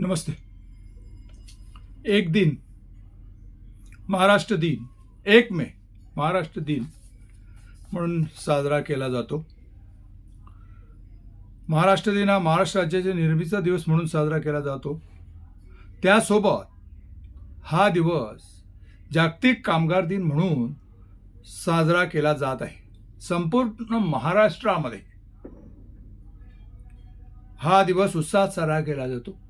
नमस्ते. एक दिन महाराष्ट्र दिन एक मे महाराष्ट्र दिन म्हणून साजरा केला जातो. महाराष्ट्र दिन हा महाराष्ट्र राज्याच्या निर्मितीचा दिवस म्हणून साजरा केला जातो. त्यासोबत हा दिवस जागतिक कामगार दिन म्हणून साजरा केला जात आहे. संपूर्ण महाराष्ट्रामध्ये हा दिवस उत्साहात साजरा केला जातो.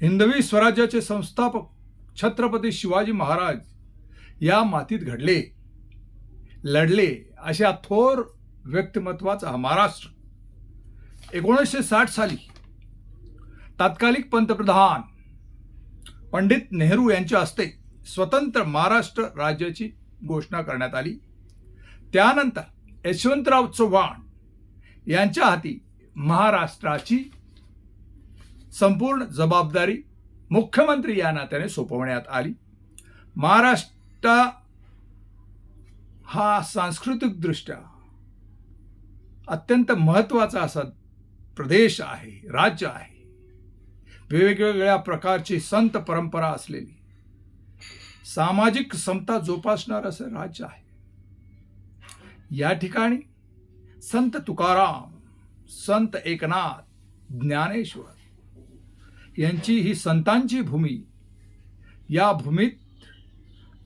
हिंदवी स्वराज्याचे संस्थापक छत्रपती शिवाजी महाराज या मातीत घडले लढले अशा थोर व्यक्तिमत्वाचा हा महाराष्ट्र. एकोणीसशे साठ साली तात्कालिक पंतप्रधान पंडित नेहरू यांच्या हस्ते स्वतंत्र महाराष्ट्र राज्याची घोषणा करण्यात आली. त्यानंतर यशवंतराव चव्हाण यांच्या हाती महाराष्ट्राची संपूर्ण जबाबदारी मुख्यमंत्री या नात्याने सोपवण्यात आली. महाराष्ट्र हा सांस्कृतिकदृष्ट्या अत्यंत महत्त्वाचा असा प्रदेश आहे राज्य आहे. वेगवेगळ्या प्रकारची संत परंपरा असलेली सामाजिक समता जोपासणार असं राज्य आहे. या ठिकाणी संत तुकाराम संत एकनाथ ज्ञानेश्वर यांची ही संतांची भूमी. या भूमीत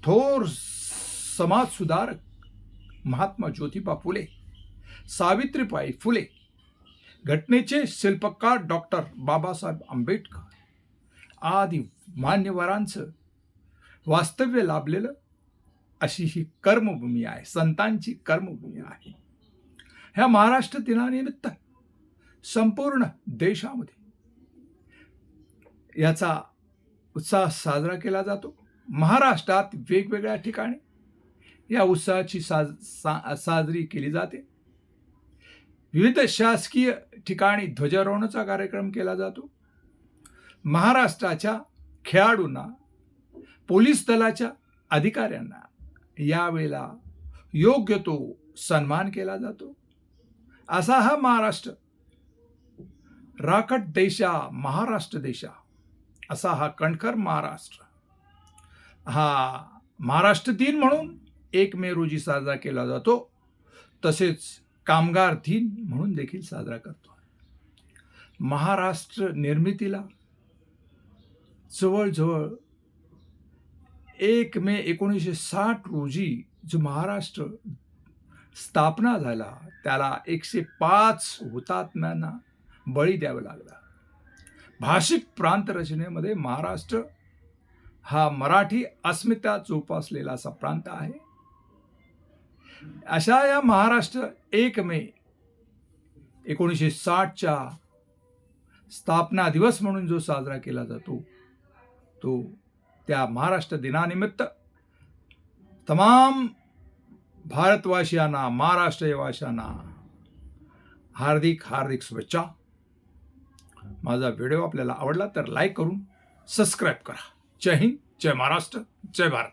थोर समाजसुधारक महात्मा ज्योतिबा फुले सावित्रीबाई फुले घटनेचे शिल्पकार डॉक्टर बाबासाहेब आंबेडकर आदी मान्यवरांचं वास्तव्य लाभलेलं अशी ही कर्मभूमी आहे संतांची कर्मभूमी आहे. ह्या महाराष्ट्र दिनानिमित्त संपूर्ण देशामध्ये याचा उत्साह साजरा केला जातो. महाराष्ट्रात वेगवेगळ्या ठिकाणी या उत्साहाची साज सा साजरी केली जाते. विविध शासकीय ठिकाणी ध्वजारोहणाचा कार्यक्रम केला जातो. महाराष्ट्राच्या खेळाडूंना पोलीस दलाच्या अधिकाऱ्यांना यावेळेला योग्य तो सन्मान केला जातो. असा हा महाराष्ट्र. राकट देशा महाराष्ट्र देशा. असा हा कणखर महाराष्ट्र. हा महाराष्ट्र दिन म्हणून एक मे रोजी साजरा केला जातो. तसेच कामगार दिन म्हणून देखील साजरा करतो. महाराष्ट्र निर्मितीला जवळजवळ एक मे एकोणीसशे साठ रोजी जो महाराष्ट्र स्थापना झाला त्याला एकशे पाच हुतात्म्यांना बळी द्यावा लागला. भाषिक प्रांत रचनेमध्ये महाराष्ट्र हा मराठी अस्मिता जोपासलेला असा प्रांत आहे. अशा या महाराष्ट्र एक मे एकोणीसशे साठच्या स्थापना दिवस म्हणून जो साजरा केला जातो तो त्या महाराष्ट्र दिनानिमित्त तमाम भारतवासियांना महाराष्ट्रवासियांना हार्दिक हार्दिक शुभेच्छा. माझा व्हिडिओ आपल्याला आवडला तर लाईक करून सबस्क्राईब करा. जय हिंद जय महाराष्ट्र जय भारत.